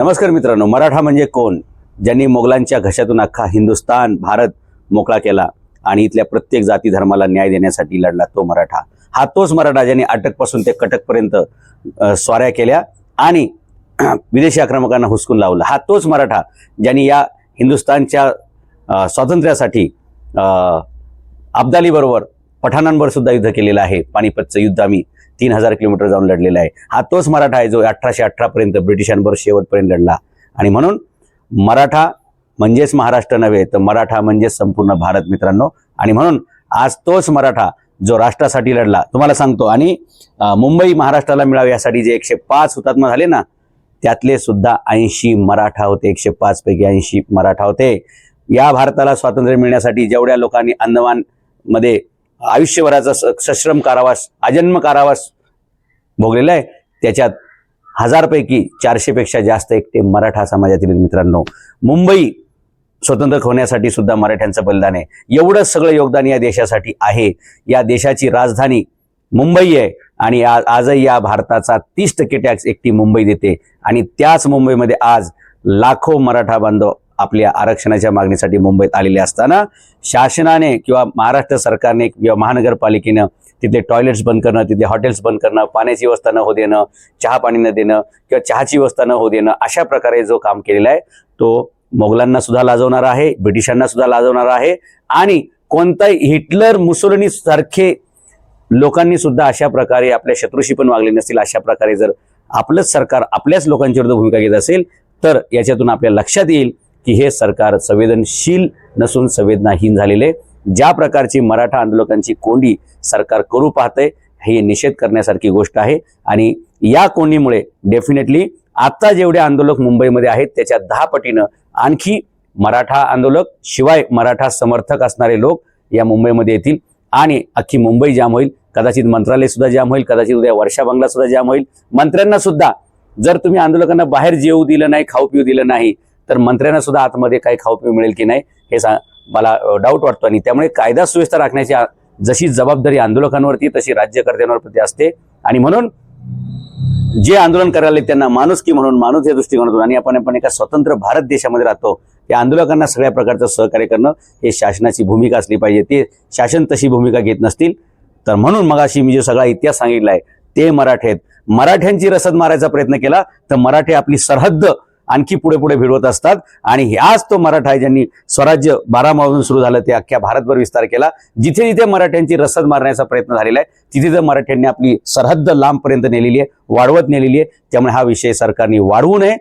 नमस्कार मित्रांनो मराठा म्हणजे कोण? ज्यांनी मोगलांच्या घशातून अख्खा हिंदुस्तान भारत मोकळा केला आणि इथल्या प्रत्येक जाती धर्माला न्याय देण्यासाठी लढला तो मराठा. हा तोच मराठा ज्यांनी अटकपासून ते कटकपर्यंत स्वाऱ्या केल्या आणि विदेशी आक्रमकांना हुसकून लावलं. हा तोच मराठा ज्यांनी या हिंदुस्तानच्या स्वातंत्र्यासाठी अब्दालीबरोबर पठाणांवर सुद्धा युद्ध केलेलं आहे. पानिपतचं युद्ध आम्ही तीन हजार किलोमीटर जाऊन लढलेला आहे. हा तोच मराठा आहे जो अठराशे अठरापर्यंत ब्रिटिशांबरोबर शेवटपर्यंत लढला. आणि म्हणून मराठा म्हणजेच महाराष्ट्र नव्हे तर मराठा म्हणजेच संपूर्ण भारत मित्रांनो. आणि म्हणून आज तोच मराठा जो राष्ट्रासाठी लढला तुम्हाला सांगतो. आणि मुंबई महाराष्ट्राला मिळावी यासाठी जे एकशे पाच हुतात्मा झाले ना त्यातले सुद्धा ऐंशी मराठा होते. एकशे पाच पैकी ऐंशी मराठा होते. या भारताला स्वातंत्र्य मिळण्यासाठी जेवढ्या लोकांनी अंदमानमध्ये आयुष्यभराचा स- सश्रम कारावास अजन्म कारावास भोगलेला आहे. त्याच्यात हजारपैकी चारशेपेक्षा जास्त एकटे मराठा समाजातील मित्रांनो. मुंबई स्वतंत्र होण्यासाठी सुद्धा मराठ्यांचं बलिदान आहे. एवढं सगळं योगदान या देशासाठी आहे. या देशाची राजधानी मुंबई आहे आणि आज आजही या भारताचा तीस टक्के टॅक्स एकटी मुंबई देते. आणि त्याच मुंबईमध्ये आज लाखो मराठा बांधव आपल्या आरक्षणाच्या मागणीसाठी मुंबईत आलेले असताना शासनाने किंवा महाराष्ट्र सरकारने किंवा महानगरपालिकेनं तिथे टॉयलेट्स बंद करणं तिथे हॉटेल्स बंद करणं पाण्याची व्यवस्था न हो देणं चहा पाणी न देणं किंवा चहाची व्यवस्था न हो देणं अशा प्रकारे जो काम केलेला आहे तो मोगलांना सुद्धा लाजवणार आहे ब्रिटिशांना सुद्धा लाजवणार आहे आणि कोणताही हिटलर मुसोलिनी सारखे लोकांनी सुद्धा अशा प्रकारे आपल्या शत्रूशी पण वागले नसतील अशा प्रकारे जर आपलंच सरकार आपल्याच लोकांच्या विरुद्ध भूमिका घेत असेल तर याच्यातून आपल्या लक्षात येईल की हे सरकार संवेदनशील नसून संवेदनाहीन झालेले ज्या प्रकारची मराठा आंदोलकांची कोंडी सरकार करू पाहतंय हे निषेध करण्यासारखी गोष्ट आहे. आणि या कोंडीमुळे डेफिनेटली आता जेवढे आंदोलक मुंबईमध्ये आहेत त्याच्या दहा पटीनं आणखी मराठा आंदोलक शिवाय मराठा समर्थक असणारे लोक या मुंबईमध्ये येतील. आणि अख्खी मुंबई जाम होईल. कदाचित मंत्रालय सुद्धा जाम होईल. कदाचित उद्या वर्षा बंगला सुद्धा जाम होईल. मंत्र्यांना सुद्धा जर तुम्ही आंदोलकांना बाहेर जेऊ दिलं नाही खाऊ पिऊ दिलं नाही तर मंत्र्यांना सुद्धा आतमध्ये काही खाऊ पिऊ मिळेल की नाही हे सा मला डाऊट वाटतो. आणि त्यामुळे कायदा सुव्यवस्था राखण्याची जशी जबाबदारी आंदोलकांवरती तशी राज्यकर्त्यांवरती असते. आणि म्हणून जे आंदोलन करायला त्यांना माणूस की म्हणून माणूस या दृष्टिकोनातून. आणि आपण आपण एका स्वतंत्र भारत देशामध्ये राहतो. या आंदोलकांना सगळ्या प्रकारचं सहकार्य करणं हे शासनाची भूमिका असली पाहिजे. ते शासन तशी भूमिका घेत नसतील. तर म्हणून मगाशी मी जो सगळा इतिहास सांगितलाय ते मराठे आहेत मराठ्यांची रसद मारायचा प्रयत्न केला तर मराठे आपली सरहद्द आणखी पुढे पुढे भिडवत असतात. आणि ह्याच तो मराठा आहे ज्यांनी स्वराज्य बारामावरून सुरू झालं ते अख्ख्या भारतभर विस्तार केला. जिथे जिथे मराठ्यांची रसद मारण्याचा प्रयत्न झालेला आहे तिथे तर मराठ्यांनी आपली सरहद्द लांबपर्यंत नेलेली आहे वाढवत नेलेली आहे. त्यामुळे हा विषय सरकारने वाढवू नये.